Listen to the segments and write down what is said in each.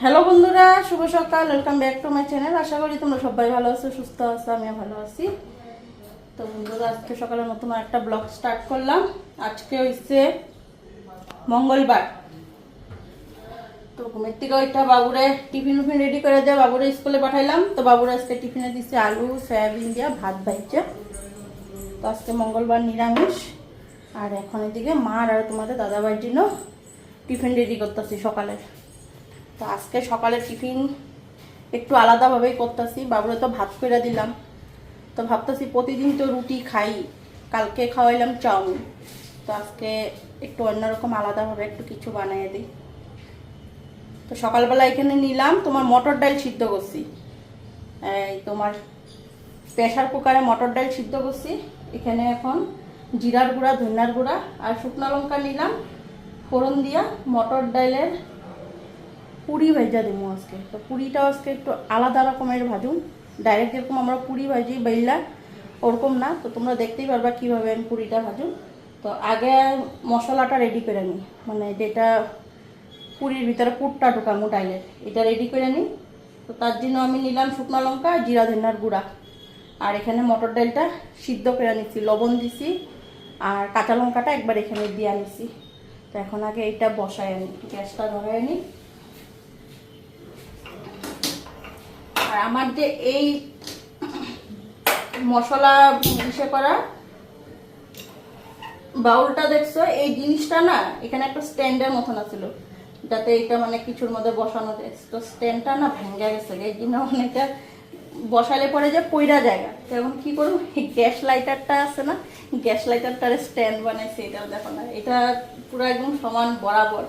Hello বন্ধুরা, শুভ সকাল welcome back to my channel আশা করি তোমরা সবাই ভালো আছো, সুস্থ আছো, আমিও ভালো আছি। তো বন্ধুরা, আজকে সকালে নতুন একটা ব্লগ স্টার্ট করলাম। আজকে হইছে মঙ্গলবার। তো ঘুমের থেকে ওইটা বাবুরে টিফিন উফিন রেডি করে দিয়ে বাবুরে স্কুলে পাঠাইলাম। তো বাবুরে আজকে টিফিনে দিচ্ছে আলু, সয়াবিন দিয়া ভাত ভাইছে তো আজকে মঙ্গলবার নিরামিষ। আর এখন এদিকে মার আর তোমাদের দাদাভাইয়ের জন্য টিফিন রেডি করতেছি সকালে। তো আজকে সকালে টিফিন একটু আলাদাভাবেই করতেছি। বাবুরে তো ভাত করে দিলাম। তো ভাবতেছি প্রতিদিন তো রুটি খাই। কালকে খাওয়াইলাম চাউমিন। তো আজকে একটু অন্যরকম আলাদাভাবে একটু কিছু বানিয়ে দিই। তো সকালবেলা এখানে নিলাম, তোমার মটর ডাল সিদ্ধ করছি। এই তোমার প্রেশার কুকারে মটর ডাল সিদ্ধ করছি। এখানে এখন জিরার গুঁড়া, ধনিয়ার গুঁড়া আর শুকনো লঙ্কা নিলাম। ফোড়ন দিয়া মটর ডালের পুরি ভেজা দেবো আজকে। তো পুরিটাও আজকে একটু আলাদা রকমের ভাজুন। ডাইরেক্ট যেরকম আমরা পুরি ভাজি বেললা, ওরকম না। তো তোমরা দেখতেই পারবা কীভাবে আমি পুরিটা ভাজুন। তো আগে মশলাটা রেডি করে নিই। মানে যেটা পুরির ভিতরে পুরটা ঢুকামো ডাইলের এটা রেডি করে নিই। তো তার জন্য আমি নিলাম শুকনো লঙ্কা জিরা ধনিয়ার গুঁড়া। আর এখানে মটর ডালটা সিদ্ধ করে নিচ্ছি লবণ দিছি আর কাঁচা লঙ্কাটা একবার এখানে দিয়ে নিছি। তো এখন আগে এইটা বসায় আনি গ্যাসটা ধরায় নিই। আমার যে এই মশলা ইসে করা বাউলটা দেখছ, এই জিনিসটা না এখানে একটা স্ট্যান্ডের মতন আছিল। যাতে এটা মানে কিছুর মধ্যে বসানো যায়। তো স্ট্যান্ডটা না ভেঙে গেছে এই জন্য অনেকটা বসালে পরে যে পইরা জায়গা তো এখন কি করব? গ্যাস লাইটারটা আছে না, গ্যাস লাইটারটার স্ট্যান্ড বানাইছে, এটাও দেখো না। এটা পুরো একদম সমান বরাবর।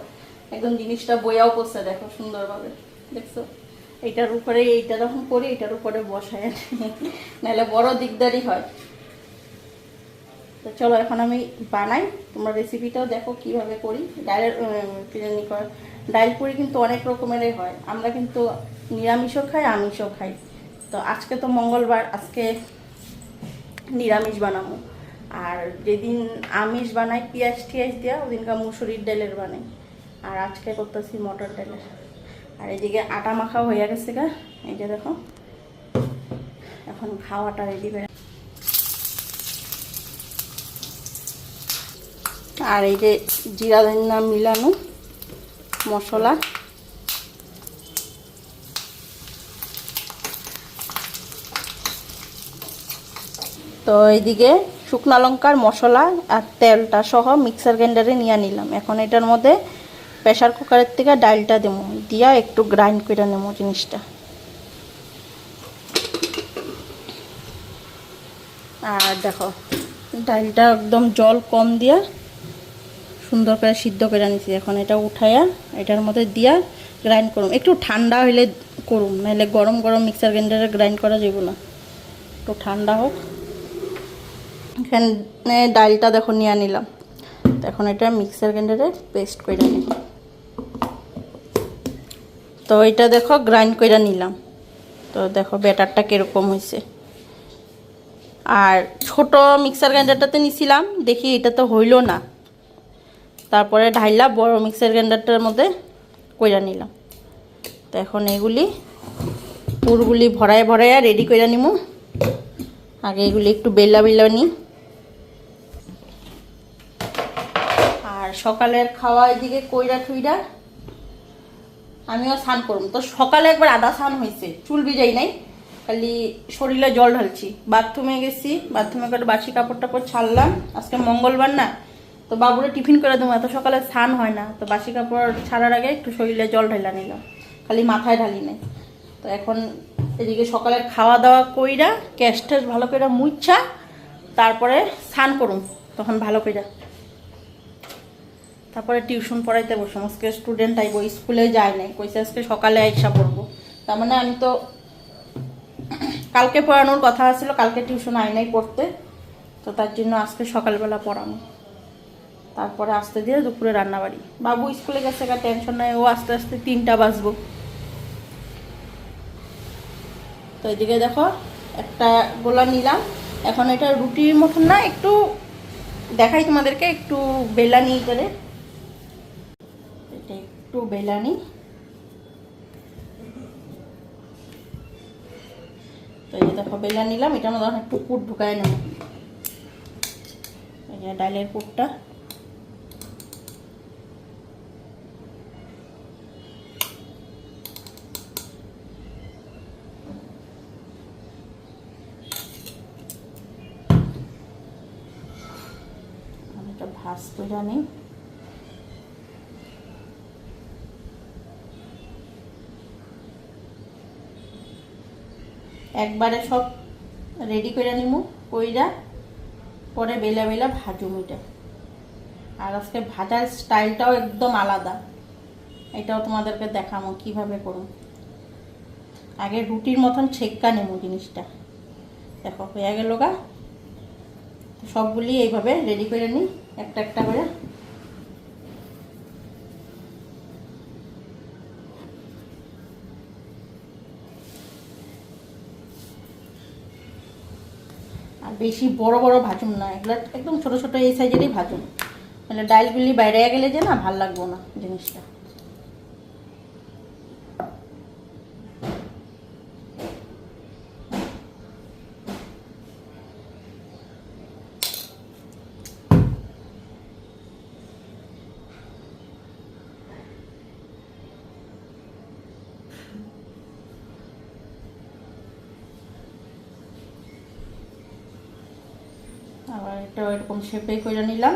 একদম জিনিসটা বইয়াও করছে দেখো সুন্দরভাবে। দেখছ? এটার উপরে এইটা যখন করি, এটার উপরে বসায় নাহলে বড় দিকদারি হয়। তো চলো এখন আমি বানাই। তোমরা রেসিপিটাও দেখো কীভাবে করি। ডালের বিরিয়ানি কর ডাল পুরি কিন্তু অনেক রকমেরই হয়। আমরা কিন্তু নিরামিষও খাই, আমিষও খাই। তো আজকে তো মঙ্গলবার, আজকে নিরামিষ বানাবো। আর যেদিন আমিষ বানাই পেঁয়াজ টিয়াজ দেওয়া ওদিনকার মুসুরির ডালের বানাই। আর আজকে করতেছি মটর ডালের। আর এদিকে আটা মাখা হয়ে গেছে গা। এই যে দেখো। এখন খাওয়াটা রেডি করে। আর এই যে জিরা ধনিয়া মিলানো মশলা। তো এইদিকে শুকনা লঙ্কার মশলা আর তেলটা সহ মিক্সার গ্রাইন্ডারে নিয়ে নিলাম। এখন এটার মধ্যে প্রেশার কুকারের থেকে ডালটা দেবো। দিয়া একটু গ্রাইন্ড করে নেব জিনিসটা। আর দেখো, ডালটা একদম জল কম দিয়া সুন্দর করে সিদ্ধ করে নিচ্ছি এখন এটা উঠাইয়া এটার মধ্যে দিয়া গ্রাইন্ড করুম। একটু ঠান্ডা হইলে করুম, নাহলে গরম গরম মিক্সার গ্রাইন্ডারে গ্রাইন্ড করা যাবে না। একটু ঠান্ডা হোক। এখানে ডালটা দেখো নিয়ে নিলাম। এখন এটা মিক্সার গ্রাইন্ডারে পেস্ট করে নিব। তো এটা দেখো গ্রাইন্ড করে নিলাম। তো দেখো, ব্যাটারটা কীরকম হয়েছে আর ছোট মিক্সার গ্রাইন্ডারটাতে নিছিলাম, দেখি এটা তো হইল না। তারপরে ঢাইলা বড় মিক্সার গ্রাইন্ডারটার মধ্যে কইরা নিলাম। তো এখন এগুলি, পুরগুলি ভরায় ভরায় রেডি করে নিব আগে এগুলি একটু বেলা বেলা নিই আর সকালের খাওয়া এদিকে কইরা ঠুইরা আমিও স্নান করব। তো সকালে একবার আদা স্নান হয়েছে, চুল ভিজাই নাই, খালি শরীরে জল ঢালছি। বাথরুমে গেছি, বাথরুমে করে বাসি কাপড় টাপড় ছাড়লাম, আজকে মঙ্গলবার না, তো বাবুরে টিফিন করে দেবো, এত সকালে স্নান হয় না, তো বাসি কাপড় ছাড়ার আগে একটু শরীরে জল ঢালা নিলাম, খালি মাথায় ঢালি নাই। তো এখন এদিকে সকালের খাওয়া দাওয়া কইরা ক্যাশ ট্যাশ ভালো করে মুচ্ছা তারপরে স্নান করুন তখন ভালো করে তারপরে টিউশন পড়াইতে বসলাম। আজকে স্টুডেন্ট আইব, স্কুলে যায় নাই। কইছে আজকে সকালে আইসা পড়ব। তার মানে আমি তো কালকে পড়ানোর কথা ছিল কালকে টিউশন আই নাই পড়তে। তো তার জন্য আজকে সকালবেলা পড়ানো। তারপরে আসতে দিয়ে দুপুরে রান্নাবাড়ি। বাবু স্কুলে গেছে গা টেনশন নাই, ও আস্তে আস্তে তিনটা বাজবো। তো এদিকে দেখো, একটা গোলা নিলাম। এখন এটা রুটির মতন না, একটু দেখাই তোমাদেরকে, একটু বেলা নিয়ে করে একটু বেলা নিই তো এই দেখো বেলা নিলাম এটার মধ্যে একটু পুট ঢুকায় নেব। এই যে ডালের পুটটা ভাজ তো জানি একবারে সব রেডি করে নিমু, কইরা পরে বেলা বেলা ভাজুম এটা আর আজকে ভাজার স্টাইলটাও একদম আলাদা। এটাও তোমাদেরকে দেখামো কীভাবে করুন। আগে রুটির মতন ছেক্কা নেব জিনিসটা। দেখো, হয়ে গেল গা। সবগুলি এইভাবে রেডি করে নিই, একটা একটা করে। আর বেশি বড় বড় ভাজুন না, এগুলো একদম ছোট ছোট এই সাইজেরই ভাজুন। মানে ডাইলগুলি বাইরে গেলে যে না, ভালো লাগবো না জিনিসটা আবার এটা এরকম শেপে করে নিলাম।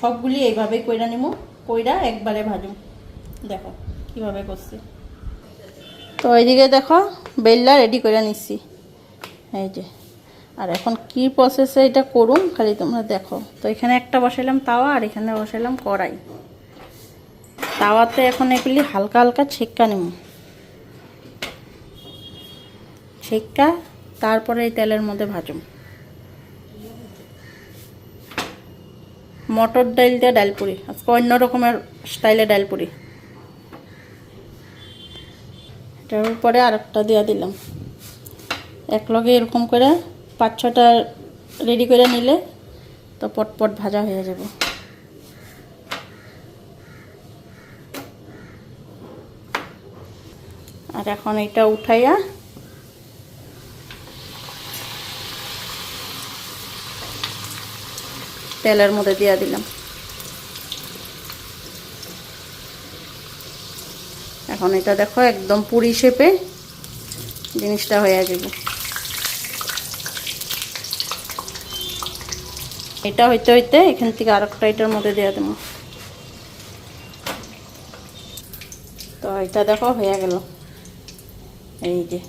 সবগুলি এইভাবে কইরা নিমু, কইরা একবারে ভাজুম। দেখো, কীভাবে করছি। তো এইদিকে দেখো, বেল্লা রেডি করে নিচ্ছি এই যে, আর এখন কি প্রসেসে এটা করুন খালি তোমরা দেখো। তো এখানে একটা বসাইলাম তাওয়া, আর এখানে বসাইলাম কড়াই। তাওয়াতে এখন এগুলি হালকা হালকা ছেক্কা নেব। ছেক্কা তারপরে এই তেলের মধ্যে ভাজুম মটর ডাল দিয়ে ডাল পুরি, আজকে অন্য রকমের স্টাইলে ডাল পুরি। এটার উপরে আরেকটা দিয়ে দিলাম। এক লগে এরকম করে পাঁচ ছটা রেডি করে নিলে তো পটপট ভাজা হয়ে যাবে। আর এখন এটা উঠাইয়া তেলের মধ্যে দিয়ে দিলাম। এখন এটা দেখো একদম পুরি শেপে জিনিসটা হয়ে যাবে। এটা হইতে হইতে এখান থেকে আরেকটা এটার মধ্যে দিয়ে দেবো তো এটা দেখো হয়ে গেল। এই যে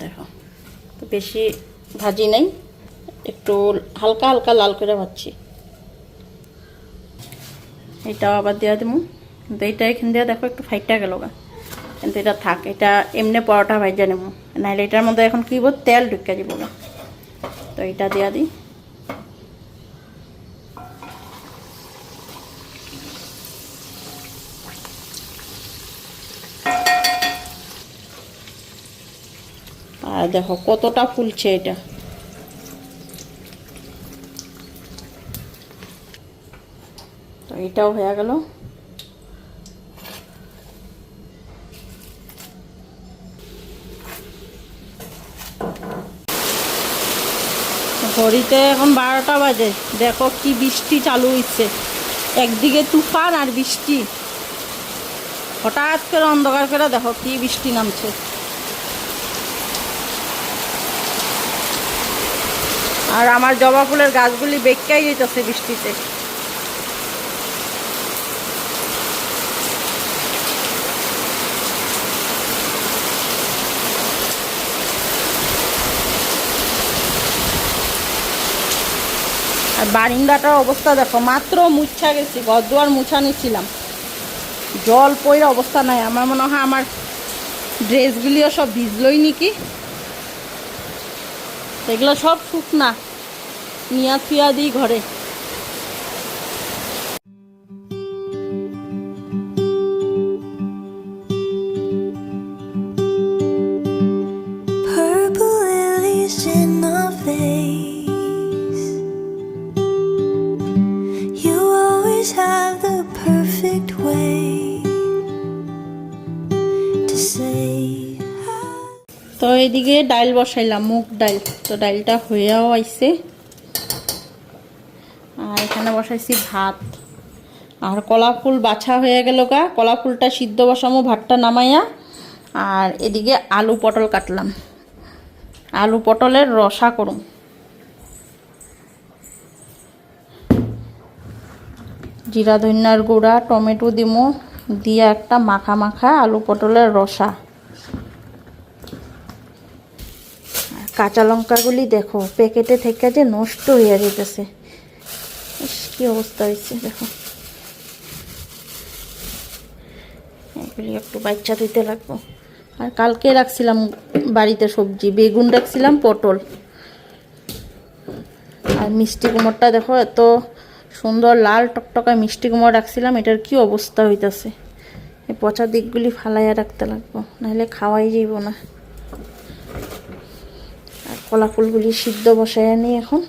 দেখো। তো বেশি ভাজি নাই, একটু হালকা হালকা লাল করে ভাজছি। এটাও আবার দেওয়া দেবো কিন্তু এইটা এখান দিয়ে দেখো একটু ফাইটটা গেল গা। কিন্তু এটা থাক, এটা এমনি পরোটা ভাজা নেব। নাহলে এটার মধ্যে এখন কী বল, তেল ঢুকে দিব তো এটা দেওয়া দিই। আর দেখো কতটা ফুলছে এটা। তো এটাও হয়ে গেল। ঘড়িতে এখন বারোটা বাজে। দেখো কি বৃষ্টি চালু হচ্ছে একদিকে তুফান আর বৃষ্টি। হঠাৎ করে অন্ধকার করে দেখো কি বৃষ্টি নামছে। আর আমার জবা ফুলের গাছগুলি বেঁকাই যেতেছে বৃষ্টিতে। আর বারিন্দাটার অবস্থা দেখো, মাত্র মুছা গেছি, ঘর দুয়ার মুছা নিচ্ছিলাম জল পইরা অবস্থা নাই, আমার মনে হয় আমার ড্রেসগুলিও সব ভিজলই নাকি? এগুলো সব শুকনা। মিয়া ফিয়া দিই ঘরে। তো এইদিকে ডাইল বসাইলাম, মুগ ডাইল। তো ডাইলটা হয়েও আইছে। আর এখানে বসাইছি ভাত। আর কলা ফুল বাছা হয়ে গেল গা। কলা ফুলটা সিদ্ধ বসামো, ভাতটা নামাইয়া। আর এদিকে আলু পটল কাটলাম। আলু পটলের রসা করুম। জিরা, ধন্যার গুঁড়া, টমেটো দিমু। দিয়ে একটা মাখা মাখা আলু পটলের রসা আর কাঁচা লঙ্কাগুলি দেখো, প্যাকেটে থেকে যে নষ্ট হয়ে যেতেছে কি অবস্থা হয়েছে দেখো। এগুলি একটু বাচ্চা দিতে লাগবো। আর কালকে রাখছিলাম বাড়িতে সবজি, বেগুন রাখছিলাম, পটল। আর মিষ্টি কুমোরটা দেখো, এত সুন্দর লাল টকটকা মিষ্টি কুমড় রাখছিলাম, এটার কি অবস্থা হইতাছে। এই পচা দিকগুলি ফালাইয়া রাখতে লাগবো, নাহলে খাওয়াই যাইব না। কলা ফুলগুলি সিদ্ধ বসাইয়া নিই এখন।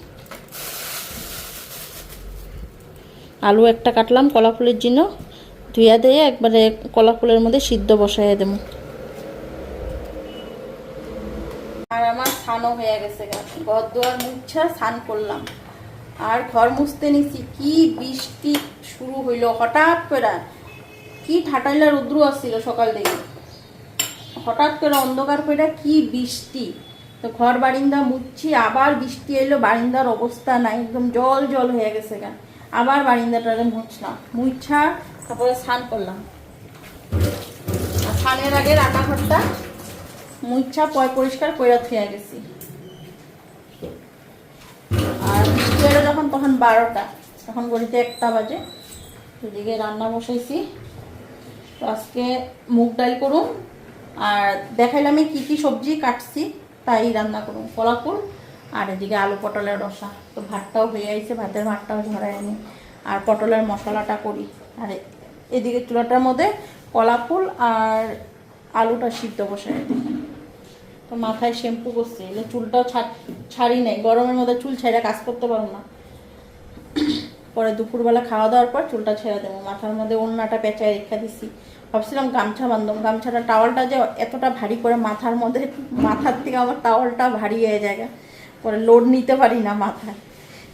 আলু একটা কাটলাম কলা ফুলের জন্য, ধুইয়া দিয়ে একবারে কলা ফুলের মধ্যে সিদ্ধ বসাইয়া দেবো। আর আমার স্নানও হয়ে গেছে। ঘর দুয়ার মুছা, স্নান করলাম। আর ঘর মুছতে নিছি, কি বৃষ্টি শুরু হইল হঠাৎ করে। কি ঠাটাইলা রুদ্র আসছিল সকাল থেকে। হঠাৎ করে অন্ধকার করে কি বৃষ্টি। তো ঘর বারিন্দা মুছছি আবার বৃষ্টি এলো, বারিন্দার অবস্থা নাই, একদম জল জল হয়ে গেছে কেন আবার বারিন্দাটারে মুছলাম। মুছা তারপরে স্নান করলাম। আর স্নানের আগে রান্নাঘরটা মুইচ্ছা পয় পরিষ্কার করে থুয়া গেছি। আর বৃষ্টি এলো যখন, তখন বারোটা। তখন গড়িতে একটা বাজে। এদিকে রান্না বসাইছি। তো আজকে মুগ ডাল করুন আর দেখাইলাম কী কী সবজি কাটছি। তাই রান্না করুন কলা ফুল আর এদিকে আলু পটলের রসা। তো ভাতটাও হয়ে আইছে, ভাতের ভাতটাও ঝরাই আনি আর পটলের মশলাটা করি। আর এদিকে চুলাটার মধ্যে কলা ফুল আর আলুটা সিদ্ধ দিই তো মাথায় শ্যাম্পু করছে, এলে চুলটাও ছাড়ি নাই। গরমের মধ্যে চুল ছেড়ে কাজ করতে পারো না। পরে দুপুরবেলা খাওয়া দাওয়ার পর চুলটা ছেড়ে দেবো। মাথার মধ্যে অন্যটা পেঁচায় রেখে দিছি। ভাবছিলাম গামছা বান্ধব গামছাটা টাওয়ালটা যে এতটা ভারী করে মাথার মধ্যে, মাথার থেকে আমার টাওয়ালটা ভারী হয়ে যায়। পরে লোড নিতে পারি না মাথায়।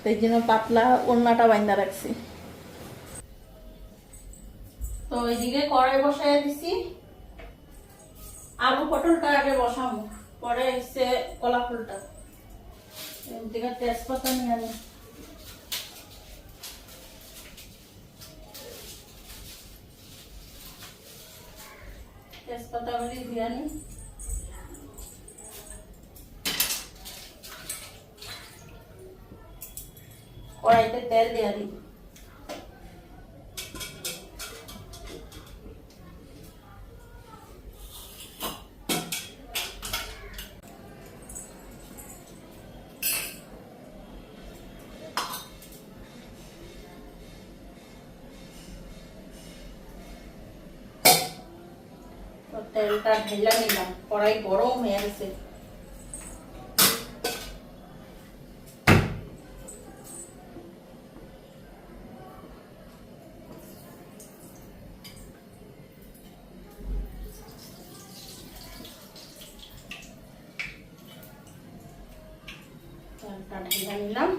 তো এই জন্য পাতলা অন্যটা বাইন্দা রাখছি। তো এইদিকে কড়াই বসাই দিছি। আলু পটলটা আগে বসাবো। পরে এসে কলা ফুলটা। তেজপাতা নিয়ে আনি তেজপাতা গুলি দিয়ে আনি কড়াইতে তেল দিয়ে দিই ঢেলা নিলাম কড়াই গরম হয়ে গেছে নিলাম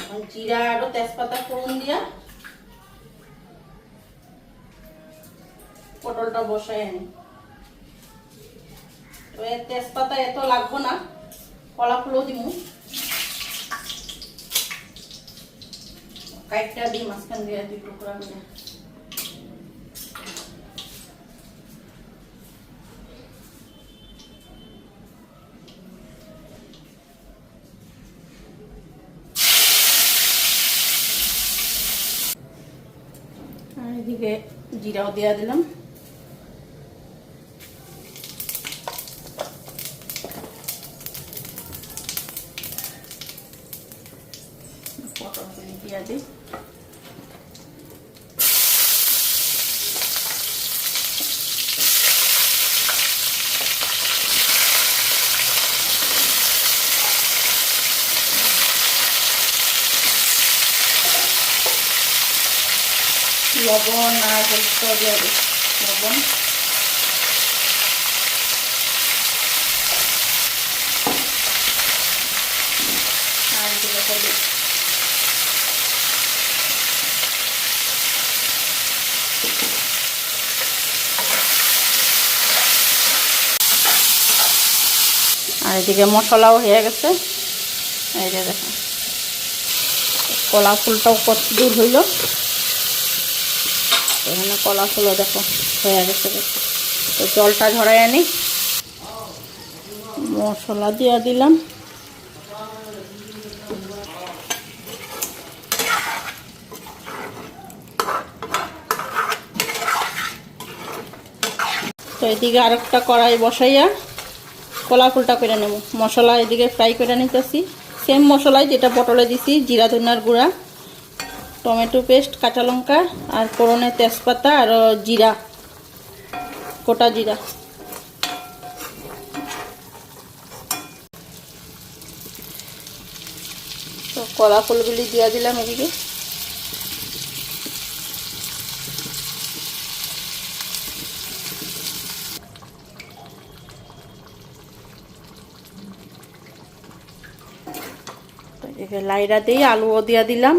এখন জিরা আরও তেজপাতা ফোড়ন দিয়া পটলটা বসাই আনি তেজপাতা এত লাগবো না। কলা ফুলও দিমু। কাইটটা দিই, মাঝখান দিয়ে দুই টুকরা করে আর এদিকে জিরাও দেওয়া দিলাম। পটলগুলি দিয়ে দিই লবণ আর হলুদ দিয়ে দিই লবণ আর এদিকে মশলাও হয়ে গেছে। এই যে দেখো। কলা ফুলটাও কত দূর হইল। এখানে কলা ফুলও দেখো, হয়ে গেছে। তো জলটা ঝরাই আনি মশলা দিয়ে দিলাম। এদিকে আরেকটা কড়াই বসাইয়া কলা ফুলটা করে নেব। মশলা এদিকে ফ্রাই করে নিতেছি। সেম মশলায় যেটা পটলে দিছি, জিরা ধনার গুঁড়া, টমেটো পেস্ট কাঁচা লঙ্কা আর ফোড়নে তেজপাতা আর জিরা, গোটা জিরা। তো কলা ফুলগুলি দিয়ে দিলাম এদিকে। এদিকে লাইরা দিয়ে আলুও দিয়া দিলাম।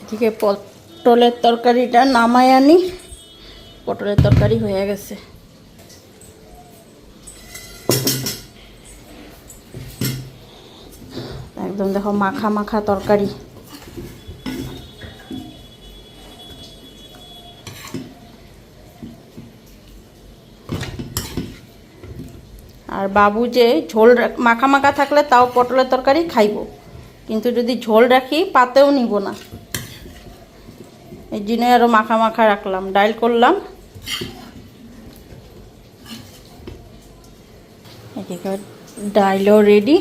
এদিকে পটলের তরকারিটা নামাই আনি। পটলের তরকারি হয়ে গেছে। একদম দেখো মাখা মাখা তরকারি। বাবু যে ঝোল মাখা মাখা থাকলে তাও পটলের তরকারি খাইব। কিন্তু যদি ঝোল রাখি, পাতেও নিব না। এই জন্য আরও মাখা মাখা রাখলাম, ডাইল করলাম। ডাইলও রেডি।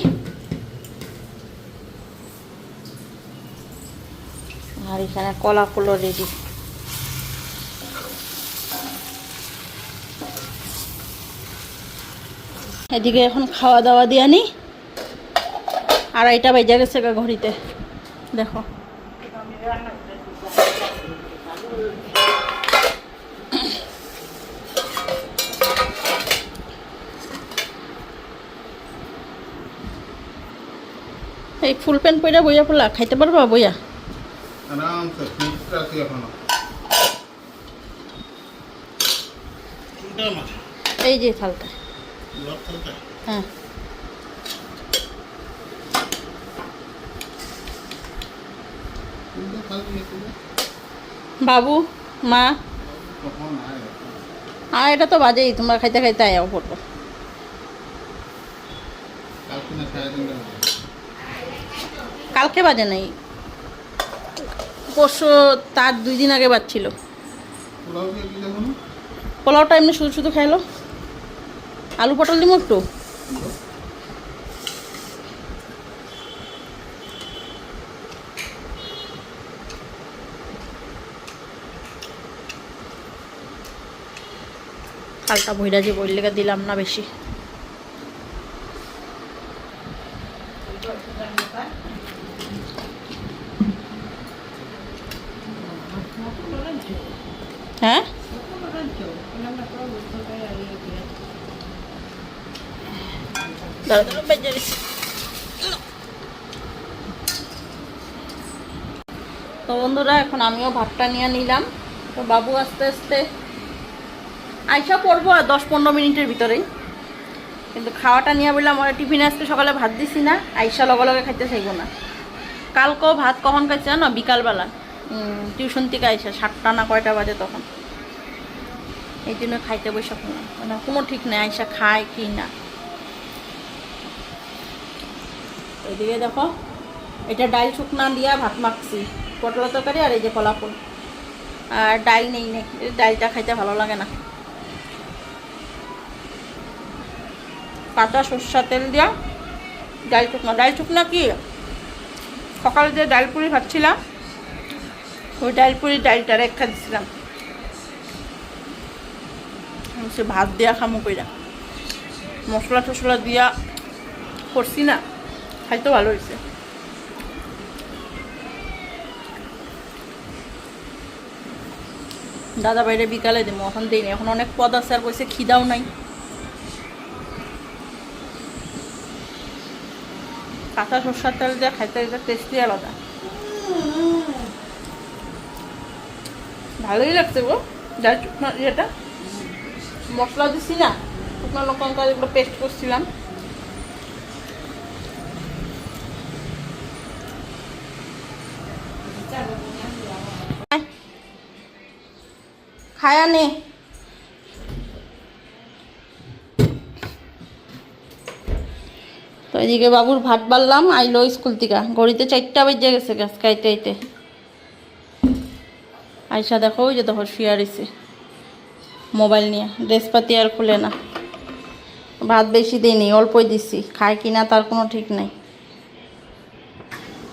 আর এখানে কলা ফুলও রেডি। এদিকে এখন খাওয়া দাওয়া দিয়ে আনি। আর এইটা বেজে গেছে গা ঘড়িতে। দেখো। এই ফুল প্যান্ট পইরা বইয়া ফুলা খাইতে পারবা বইয়া? এই যে থালটা হ্যাঁ করব বাবু, মা। আর এটা তো বাজেই, তোমরা খাইতে খাইতে আয়াও পড়ব কালকে বাজে নাই। পরশু, তার দুই দিন আগে বাজছিল। পোলাওটা এমনি শুধু শুধু খাইলো? আলু পটল দিব একটু? হালকা ভৈরাজি যে লেগে দিলাম না বেশি হ্যাঁ দাঁড়া, দাঁড়া, বেজে গেছে। তো বন্ধুরা এখন আমিও ভাতটা নিয়ে নিলাম। তো বাবু আস্তে আস্তে আইসা পড়ব আর দশ পনেরো মিনিটের ভিতরেই। কিন্তু খাওয়াটা নিয়ে বললাম আমার টিফিনে আজকে সকালে ভাত দিছি না, আইসা লগে লগে খাইতে চাইব না। কালকেও ভাত কখন খাইছে জানো? বিকালবেলা। টিউশন থেকে আইসা সাতটা না কয়টা বাজে তখন। এই জন্য খাইতে বৈশাখ না মানে কোনো ঠিক নেই, আইসা খায় কি না। এদিকে দেখো, এটা ডাল শুকনা দিয়া ভাত মাখছি। পটল তরকারি আর এই যে কলা ফুল। আর ডাল নেই নেই। ডালটা খাইতে ভালো লাগে না। কাঁচা সর্ষা তেল দিয়া ডাল শুকনা ডাল শুকনা কি? সকালে যে ডাল পুরি ভাবছিলাম ওই ডাল পুরি ডালটা রেখা দিছিলাম। সে ভাত দিয়া খামো কইরা। মশলা টসলা দিয়া করছি না খাইতে ভালো হয়েছে দাদা বাইরে বিকালে দেবো এখন দিই দিইনি। এখন অনেক পদ আছে, আর কইছে খিদাও নাই। কাঁচা সর্ষার তেল দিয়ে খাইতে একটা টেস্টি আলাদা। ভালোই লাগছে গো। যা শুকনো ইয়েটা। মশলা দিছি না, শুকনো লঙ্কা এগুলো পেস্ট করছিলাম। খায়া নে। তো এদিকে বাবুর ভাত বাড়লাম, আইলো স্কুল থেকে। ঘড়িতে চারটা বেজে গেছে গাছ খাইতে আইতে। আয়সা দেখো ওই যে দেখো শুয়ে রয়েছে মোবাইল নিয়ে ড্রেস পাতি আর খুলে না। ভাত বেশি দিইনি, অল্পই দিছি। খায় কিনা তার কোনো ঠিক নাই।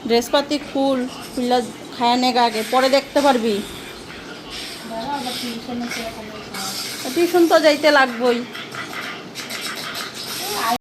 ড্রেস পাতি খুল, খুললে, খায় নেগা আগে, পরে দেখতে পারবি। টিউশন তো যাইতে লাগবই।